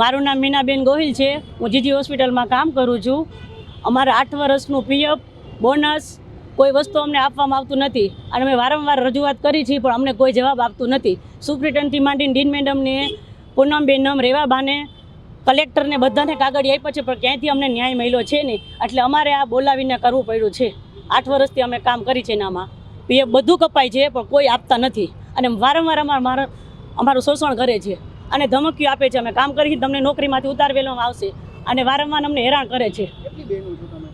મારું નામ મીનાબેન ગોહિલ છે. હું જીજી હોસ્પિટલમાં કામ કરું છું. અમારા આઠ વર્ષનું પીએફ, બોનસ કોઈ વસ્તુ અમને આપવામાં આવતું નથી. અને અમે વારંવાર રજૂઆત કરી છે પણ અમને કોઈ જવાબ આપતું નથી. સુપ્રિન્ટેન્ડન્ટથી માંડીને ડીન મેડમને પૂનમબેનમ રેવાબાને, કલેક્ટરને બધાને કાગળ આપ્યા છે, પણ ક્યાંયથી અમને ન્યાય મળ્યો છે નહીં. એટલે અમારે આ બોલાવીને કરવું પડ્યું છે. આઠ વર્ષથી અમે કામ કરી છે એનામાં. પીએફ બધું કપાય છે, પણ કોઈ આપતા નથી. અને વારંવાર અમારા મારા અમારું શોષણ કરે છે. અને ધમકીઓ આપે છે. અમે કામ કરી તમને નોકરીમાંથી ઉતારવેલવામાં આવશે અને વારંવાર અમને હેરાન કરે છે.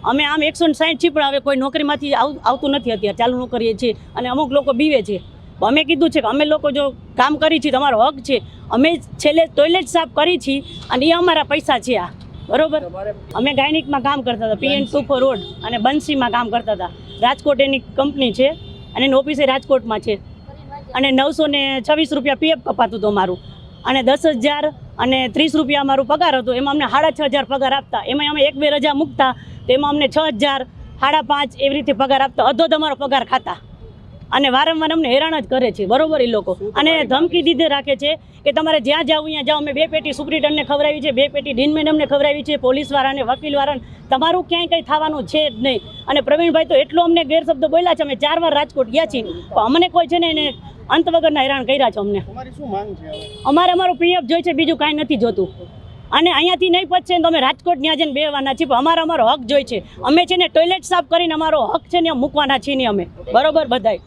અમે આમ એકસો ને સાઠ છીએ પણ હવે કોઈ નોકરીમાંથી આવ- આવતું નથી અત્યારે. ચાલુ નોકરીએ કરીએ છીએ અને અમુક લોકો બીવે છે. અમે કીધું છે કે અમે લોકો જો કામ કરી છીએ તમારો હક છે. અમે છેલ્લે ટોયલેટ સાફ કરી છીએ અને એ અમારા પૈસા છે આ. બરોબર? અમે ગાયનિકમાં કામ કરતા હતા પીએન ટુ ફોર રોડ અને બંસીમાં કામ કરતા હતા. રાજકોટ એની કંપની છે અને એની ઓફિસે રાજકોટમાં છે. અને નવસો ને છવ્વીસ રૂપિયા પીએફ કપાતું હતું અમારું. અને દસ હજાર અને ત્રીસ રૂપિયા અમારું પગાર હતો. એમાં અમને સાડા છ હજાર પગાર આપતા. એમાં અમે એક બે રજા મૂકતા. તો એમાં અમને છ હજાર સાડા પાંચ એવી રીતે પગાર આપતા. અધો તમારો પગાર ખાતા. અને વારંવાર અમને હેરાન જ કરે છે. બરોબર એ લોકો. અને ધમકી દીધે રાખે છે કે તમારે જ્યાં જાવ ત્યાં જાઓ અમે બે પેટી સુપ્રિન્ટેન્ડને ખવડાવી છે બે પેટી ડીન મેડમને ખવડાવી છે પોલીસવાળાને વકીલવાળાને. તમારું ક્યાંય કંઈ થવાનું છે જ નહીં. અને પ્રવીણભાઈ તો એટલો અમને ગેરશબ્દો બોલ્યા છે. અમે ચાર વાર રાજકોટ ગયા છીએ. પણ અમને કોઈ છે ને એને અંત વગરના હેરાન કર્યા છો અમને. અમારે અમારું પીએફ જોઈ છે બીજું કાંઈ નથી જોતું. અને અહીંયાથી નહીં પચશે તો અમે રાજકોટ ત્યાં જઈને બેવાના છીએ પણ અમારે અમારો હક જોઈ છે. અમે છે ને ટોયલેટ સાફ કરીને અમારો હક છે ને મૂકવાના છીએ ને અમે. બરોબર બધાય?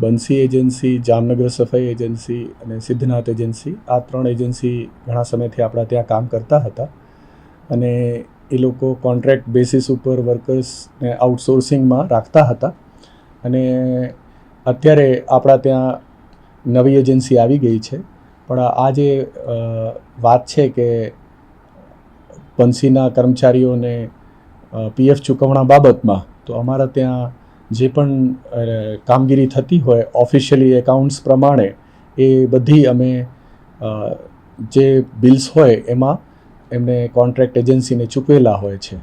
બંસી એજન્સી, જામનગર સફાઈ એજન્સી અને સિદ્ધનાથ એજન્સી આ ત્રણ એજન્સી ઘણા સમયથી આપણા ત્યાં કામ કરતા હતા. અને એ લોકો કોન્ટ્રાક્ટ બેસિસ ઉપર વર્કર્સને આઉટસોર્સિંગમાં રાખતા હતા. અને અત્યારે આપણા ત્યાં નવી એજન્સી આવી ગઈ છે. પણ આ જે વાત છે કે બંસીના કર્મચારીઓને પીએફ ચૂકવણા બાબતમાં, તો અમારા ત્યાં જે પણ કામગીરી થતી હોય ઓફિશિયલી એકાઉન્ટ્સ પ્રમાણે, એ બધી અમે જે બિલ્સ હોય એમાં એમને કોન્ટ્રાક્ટ એજન્સીને ચૂકવેલા હોય છે.